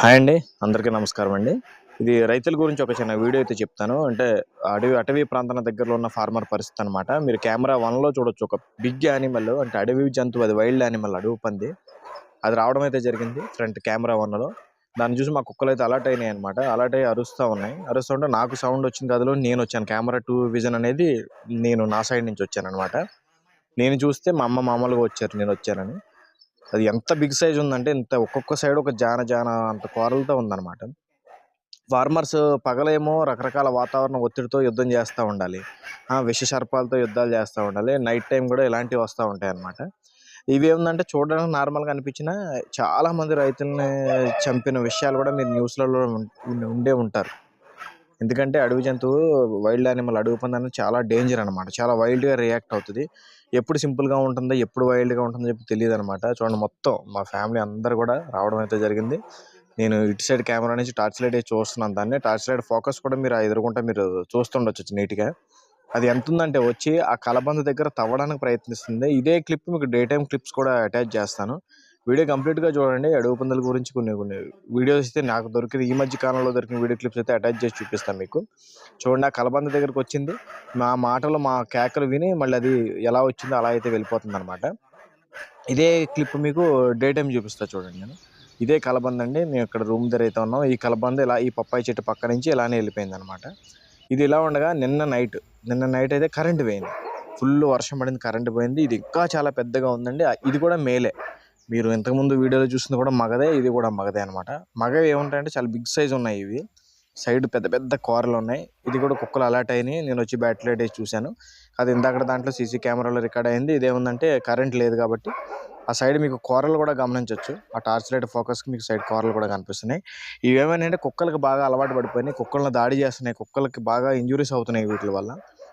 Hi అండి అందరికీ నమస్కారం అండి. ఇది రైతుల గురించి ఒక చిన్న వీడియో అయితే చెప్తాను. అంటే అడవి అటవీ ప్రాంతాల దగ్గరలో ఉన్న ఫార్మర్ పరిస్థితి అనమాట మీరు కెమెరా వన్లో చూడొచ్చు. ఒక బిగ్ యానిమల్ అంటే అడవి జంతువు అది వైల్డ్ యానిమల్ అడవి పంది. అది రావడం అయితే జరిగింది ఫ్రంట్ కెమెరా వన్లో దాన్ని చూసి మా కుక్కలు అయితే అలర్ట్ అయినాయి అనమాట అలర్ట్ అయ్యి అరుస్తూ ఉన్నాయి. అరుస్తూ ఉంటే నాకు సౌండ్ వచ్చింది. అదిలో నేను వచ్చాను. కెమెరా టూ విజన్ అనేది నేను నా సైడ్ నుంచి వచ్చాను అనమాట నేను చూస్తే మా అమ్మ మామూలుగా వచ్చారు నేను వచ్చానని. అది ఎంత బిగ్ సైజ్ ఉందంటే ఇంత ఒక్కొక్క సైడ్ ఒక జాన జాన అంత కూరలతో ఉందన్నమాట. ఫార్మర్స్ పగలేమో రకరకాల వాతావరణ ఒత్తిడితో యుద్ధం చేస్తూ ఉండాలి. విష సర్పాలతో యుద్ధాలు చేస్తూ ఉండాలి. నైట్ టైం కూడా ఇలాంటివి వస్తూ ఉంటాయి అన్నమాట ఇవి ఏంటంటే చూడడానికి నార్మల్గా అనిపించిన చాలామంది రైతుల్ని చంపిన విషయాలు కూడా మీరు న్యూస్లలో ఉండే ఉంటారు. ఎందుకంటే అడవి జంతువు వైల్డ్ యానిమల్ అడవి పంది అనేది చాలా డేంజర్ అనమాట చాలా వైల్డ్గా రియాక్ట్ అవుతుంది. ఎప్పుడు సింపుల్గా ఉంటుందో ఎప్పుడు వైల్డ్గా ఉంటుందో చెప్పి తెలియదు అనమాట చూడండి మొత్తం మా ఫ్యామిలీ అందరు కూడా రావడం అయితే జరిగింది. నేను ఇటు సైడ్ కెమెరా నుంచి టార్చ్ లైట్ చూస్తున్నాను. దాన్ని టార్చ్ లైట్ ఫోకస్ కూడా మీరు ఆ మీరు చూస్తుండొచ్చు నీట్గా అది ఎంత ఉందంటే వచ్చి ఆ కలబంద దగ్గర తవ్వడానికి ప్రయత్నిస్తుంది. ఇదే క్లిప్ మీకు డే టైం క్లిప్స్ కూడా అటాచ్ చేస్తాను. వీడియో కంప్లీట్గా చూడండి. అడవి పందుల గురించి కొన్ని కొన్ని వీడియోస్ అయితే నాకు దొరికింది ఈ మధ్య కాలంలో దొరికిన వీడియో క్లిప్స్ అయితే అటాచ్ చేసి చూపిస్తాను మీకు. చూడండి ఆ కలబంద దగ్గరకు వచ్చింది. మా మాటలు మా కేకలు విని మళ్ళీ అది ఎలా వచ్చిందో అలా అయితే వెళ్ళిపోతుంది అనమాట ఇదే క్లిప్ మీకు డే టైం చూపిస్తా చూడండి నేను. ఇదే కలబంద అండి. మేము ఇక్కడ రూమ్ దగ్గర అయితే ఉన్నాం. ఈ కలబంద ఇలా ఈ పప్పాయి చెట్టు పక్క నుంచి ఇలానే వెళ్ళిపోయింది అనమాట ఇది ఇలా ఉండగా నిన్న నైట్ నిన్న నైట్ అయితే కరెంట్ పోయింది. ఫుల్ వర్షం పడింది కరెంట్ పోయింది. ఇది ఇంకా చాలా పెద్దగా ఉందండి. ఇది కూడా మేలే. మీరు ఇంతకుముందు వీడియోలో చూసింది కూడా మగదే ఇది కూడా మగదే అనమాట మగవి ఏముంటాయంటే చాలా బిగ్ సైజ్ ఉన్నాయి ఇవి. సైడ్ పెద్ద పెద్ద కూరలు ఉన్నాయి. ఇది కూడా కుక్కలు అలర్ట్ అయినాయి. నేను వచ్చి బ్యాటరీ వేసి చూశాను. అది ఇందాక దాంట్లో సీసీ కెమెరాలో రికార్డ్ అయింది. ఇదేముందంటే కరెంట్ లేదు కాబట్టి ఆ సైడ్ మీకు కూరలు కూడా గమనించవచ్చు ఆ టార్చ్ లైట్ ఫోకస్కి మీకు సైడ్ కూరలు కూడా కనిపిస్తున్నాయి. ఇవి ఏమైనా కుక్కలకు బాగా అలవాటు పడిపోయినాయి. కుక్కలను దాడి చేస్తున్నాయి. కుక్కలకి బాగా ఇంజురీస్ అవుతున్నాయి వీటి వల్ల.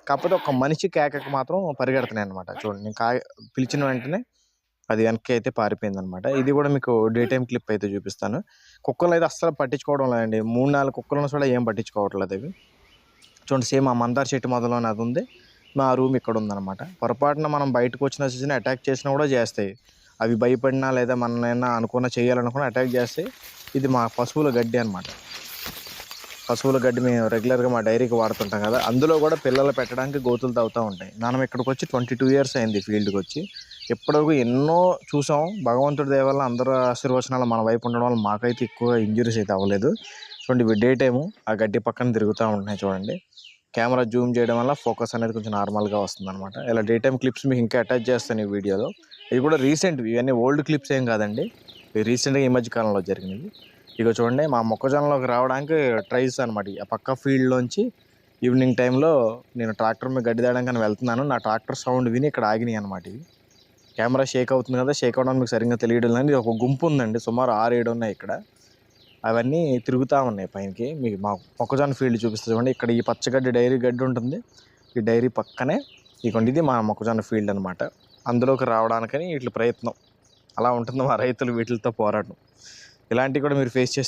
కాకపోతే ఒక మనిషి కేకకి మాత్రం పరిగెడుతున్నాయి అనమాట చూడండి నేను కా పిలిచిన వెంటనే అది వెనక్కి అయితే పారిపోయింది అనమాట ఇది కూడా మీకు డే టైం క్లిప్ అయితే చూపిస్తాను. కుక్కలు అయితే అస్సలు పట్టించుకోవడం లేదండి. మూడు నాలుగు కుక్కలను కూడా ఏం పట్టించుకోవట్లేదు అవి. చూడండి సేమ్ ఆ మందార చెట్టు మొదలోనే అది ఉంది. మా రూమ్ ఇక్కడ ఉందన్నమాట పొరపాటున మనం బయటకు వచ్చిన సీజన్ అటాక్ చేసినా కూడా చేస్తాయి. అవి భయపడినా లేదా మనమైనా అనుకున్న చేయాలనుకున్నా అటాక్ చేస్తాయి. ఇది మా పశువుల గడ్డి అనమాట. పశువుల గడ్డి మేము రెగ్యులర్గా మా డైరీకి వాడుతుంటాం కదా అందులో కూడా పిల్లలు పెట్టడానికి గోతులు తవ్వుతూ ఉంటాయి. మనం ఇక్కడికి వచ్చి ట్వంటీ టూ ఇయర్స్ అయింది ఫీల్డ్కి వచ్చి. ఇప్పటివరకు ఎన్నో చూసాం భగవంతుడి దేవల్ల అందరూ ఆశీర్వచనాలు మన వైపు ఉండడం వల్ల మాకైతే ఎక్కువ ఇంజురీస్ అయితే అవ్వలేదు. చూడండి ఇవి డే టైము ఆ గడ్డి పక్కన తిరుగుతూ ఉంటున్నాయి చూడండి. కెమెరా జూమ్ చేయడం వల్ల ఫోకస్ అనేది కొంచెం నార్మల్గా వస్తుంది అనమాట ఇలా డే టైం క్లిప్స్ మీకు ఇంకా అటాచ్ చేస్తాను ఈ వీడియోలో ఇవి కూడా రీసెంట్ ఇవన్నీ ఓల్డ్ క్లిప్స్ ఏం కాదండి. రీసెంట్గా ఈ మధ్య కాలంలో జరిగినవి. ఇక చూడండి మా మొక్కజొన్నలోకి రావడానికి ట్రైస్ అనమాట ఆ పక్క ఫీల్డ్లోంచి ఈవినింగ్ టైంలో నేను ట్రాక్టర్ మీద గడ్డి తేయడానికి వెళ్తున్నాను. నా ట్రాక్టర్ సౌండ్ విని ఇక్కడ ఆగినాయి అనమాట ఇవి. కెమెరా షేక్ అవుతుంది కదా షేక్ అవడం మీకు సరిగ్గా తెలియడం లేదు. ఒక గుంపు ఉందండి సుమారు ఆరు ఏడు ఉన్నాయి ఇక్కడ. అవన్నీ తిరుగుతూ ఉన్నాయి పైనకి. మీకు మా మొక్కజొన్న ఫీల్డ్ చూపిస్తుంది చూడండి. ఇక్కడ ఈ పచ్చగడ్డి డైరీ గడ్డి ఉంటుంది. ఈ డైరీ పక్కనే ఇదిగోండి ఇది మా మొక్కజొన్న ఫీల్డ్ అనమాట అందులోకి రావడానికని ఇట్లా ప్రయత్నం. అలా ఉంటుంది మా రైతులు వీటితో పోరాటం. ఇలాంటివి కూడా మీరు ఫేస్ చేస్తారు